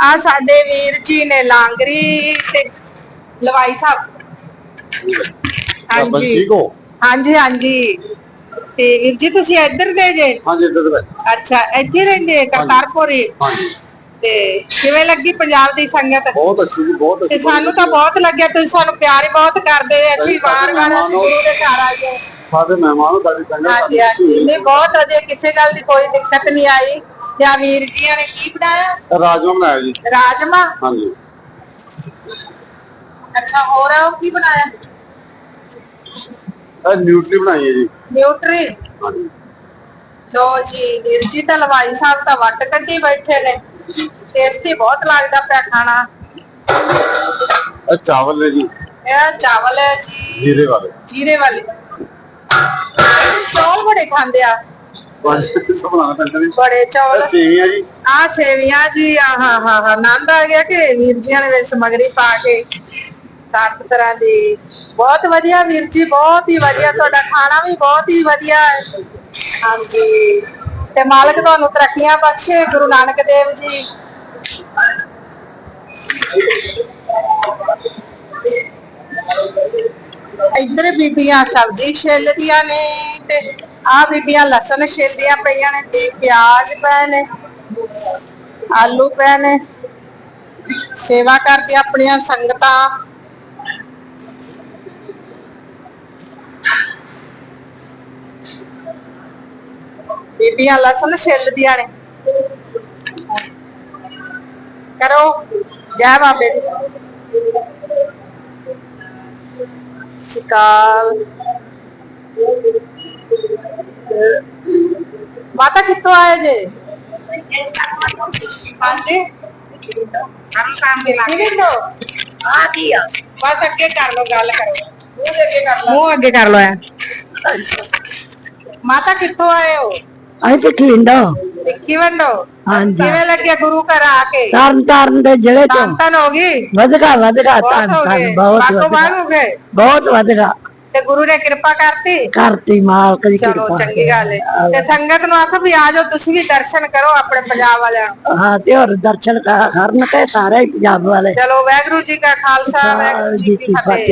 ਆ ਸਾਡੇ ਵੀਰ ਜੀ ਨੇ ਲਾਂਗਰੀ ਤੇ ਲਵਾਈ ਸਾਹਿਬ ਹਾਂਜੀ ਹਾਂਜੀ। ਠੀਕ ਹੋ? ਹਾਂਜੀ ਹਾਂਜੀ। ਤੇ ਵੀਰ ਜੀ ਤੁਸੀਂ ਇੱਧਰ ਦੇ ਜੇ? ਹਾਂਜੀ ਇੱਧਰ ਦੇ। ਅੱਛਾ ਇੱਥੇ ਰਹਿੰਦੇ ਕਰਤਾਰਪੁਰੀ ਹਾਂਜੀ। ਤੇ ਕਿਵੇਂ ਲੱਗੀ ਪੰਜਾਬ ਦੀ ਸੰਗਤ? ਬਹੁਤ ਅੱਛੀ ਜੀ ਬਹੁਤ ਤੇ ਅੱਛੀ ਸਾਨੂੰ ਤਾਂ ਬਹੁਤ ਲੱਗਿਆ ਤੁਸੀਂ ਸਾਨੂੰ ਪਿਆਰ ਹੀ ਬਹੁਤ ਕਰਦੇ ਅਸੀਂ ਵਾਰ-ਵਾਰ ਹੋ। ਗੁਰੂ ਦੇ ਘਰ ਆਈਏ ਸਾਡੇ ਮਹਿਮਾਨ ਸਾਡੀ ਸੰਗਤ ਹਾਂਜੀ ਹਾਂਜੀ। ਨਹੀਂ ਬਹੁਤ ਵਧੀਆ ਕਿਸੇ ਗੱਲ ਦੀ ਕੋਈ ਦਿੱਕਤ ਨਹੀਂ ਆਈ। ਤੇ ਆ ਵੀਰ ਜੀਆਂ ਨੇ ਕੀ ਬਣਾਇਆ? ਰਾਜਮਾ ਬਣਾਇਆ ਜੀ। ਰਾਜਮਾ? ਹਾਂਜੀ। ਅੱਛਾ ਹੋਰ ਉਹ ਕੀ ਬਣਾਇਆ? ਇਹ ਨਿਊਟਰੀ ਬਣਾਈ ਹੈ ਜੀ। ਨਿਊਟਰੀ? ਹਾਂਜੀ। ਲੋ ਜੀ ਵੀਰ ਜੀ ਤਾਂ ਲਵਾਈ ਸਾਹਿਬ ਤਾਂ ਵੱਟ ਕੱਢੀ ਬੈਠੇ ਨੇ। ਟੇਸਟੀ ਬਹੁਤ ਲੱਗਦਾ ਪਿਆ ਖਾਣਾ। ਇਹ ਚਾਵਲ ਨੇ ਜੀ। ਇਹ ਚਾਵਲ ਹੈ ਜੀ। ਜੀਰੇ ਵਾਲੇ। ਜੀਰੇ ਵਾਲੇ। ਚੌਲ ਬੜੇ ਖਾਂਦੇ ਆ। ਬਸ ਪੈਂਦਾ ਬੜੇ ਚੌਲ। ਸੇਵੀਆਂ ਜੀ। ਆ ਸੇਵੀਆਂ ਜੀ ਆਹ ਹਾ ਹਾ ਆਨੰਦ ਆ ਗਿਆ ਕਿ ਵੀਰ ਜੀਆਂ ਨੇ ਵਿੱਚ ਸਮਗਰੀ ਪਾ ਕੇ। ਸੱਤ ਤਰ੍ਹਾਂ ਦੀ। ਬਹੁਤ ਵਧੀਆ ਵੀਰ ਜੀ ਬਹੁਤ ਹੀ ਵਧੀਆ। ਤੁਹਾਡਾ ਖਾਣਾ ਵੀ ਬਹੁਤ ਹੀ ਵਧੀਆ। ਹੈ ਹਾਂਜੀ। ਤੇ ਮਾਲਕ ਤੁਹਾਨੂੰ ਤਰੱਕੀਆਂ ਬਖਸ਼ੇ ਗੁਰੂ ਨਾਨਕ ਦੇਵ ਜੀ। ਇੱਧਰ ਬੀਬੀਆਂ ਸਬਜ਼ੀ ਛਿੱਲਦੀਆਂ ਨੇ ਤੇ ਆ ਬੀਬੀਆਂ ਲਸਣ ਛਿੱਲਦੀਆਂ ਪਈਆਂ ਨੇ, ਤੇ ਪਿਆਜ਼ ਪਏ ਨੇ, ਆਲੂ ਪਏ ਨੇ। ਸੇਵਾ ਕਰਦੇ ਆਪਣੀਆਂ ਸੰਗਤਾਂ। ਬੀਬੀਆਂ ਲਸਣ ਛਿੱਲਦੀਆਂ ਨੇ। ਕਰੋ, ਜੈ ਬਾਬੇ ਦੀ। ਸਿਕਾਲ ਮਾਤਾ ਕਿੱਥੋਂ ਆਏ ਜੇ ਹਾਂਜੀ ਹਮ ਸ਼ਾਮ ਦੇ ਲਾਗੇ ਆ ਕੀ ਆ ਬਸ ਅੱਗੇ ਕਰ ਲੋ ਗੱਲ ਕਰੋ ਮੂੰਹ ਦੇ ਅੱਗੇ ਕਰ ਲੋ ਮੂੰਹ ਅੱਗੇ ਕਰ ਲੋ ਐ ਮਾਤਾ ਕਿੱਥੋਂ ਆਏ ਹੋ ਅਸੀਂ ਤੇ ਠਿੰਡੋ ਟਿੱਕੀ ਵੰਡੋ ਹਾਂਜੀ ਕਿਵੇਂ ਲੱਗਿਆ ਗੁਰੂ ਘਰ ਆ ਕੇ ਤਰਨ ਤਾਰਨ ਦੇ ਜ਼ਿਲ੍ਹੇ ਤੋਂ ਧੰਨ ਧੰਨ ਹੋ ਗਈ ਵਧਗਾ ਵਧਗਾ ਬਹੁਤ ਤਰਨ ਹੋ ਗਏ ਤਾਰਨ ਬਹੁਤ ਬਾਗੋ ਬਾਗ ਵਧਗਾ ਹੋ ਗਏ ਬਹੁਤ ਵਧਗਾ ਤੇ ਗੁਰੂ ਨੇ ਕਿਰਪਾ ਕਰਤੀ। ਕਰਤੀ ਮਾਲਕ ਦੀ ਚਲੋ ਕਿਰਪਾ ਚੰਗੀ ਗੱਲ ਹੈ ਤੇ ਸੰਗਤ ਨੂੰ ਆਖੋ ਵੀ ਆ ਜਾਓ ਤੁਸੀਂ ਵੀ ਦਰਸ਼ਨ ਕਰੋ ਆਪਣੇ ਪੰਜਾਬ ਵਾਲਿਆਂ ਨੂੰ। ਹਾਂ ਤੇ ਹੋਰ ਦਰਸ਼ਨ ਕਰ- ਕਰਨ ਤੇ ਸਾਰੇ ਹੀ ਪੰਜਾਬ ਵਾਲੇ। ਚਲੋ ਵਾਹਿਗੁਰੂ ਜੀ ਕਾ ਖਾਲਸਾ ਵਾਹਿਗੁਰੂ ਜੀ ਕੀ ਫਤਿਹ।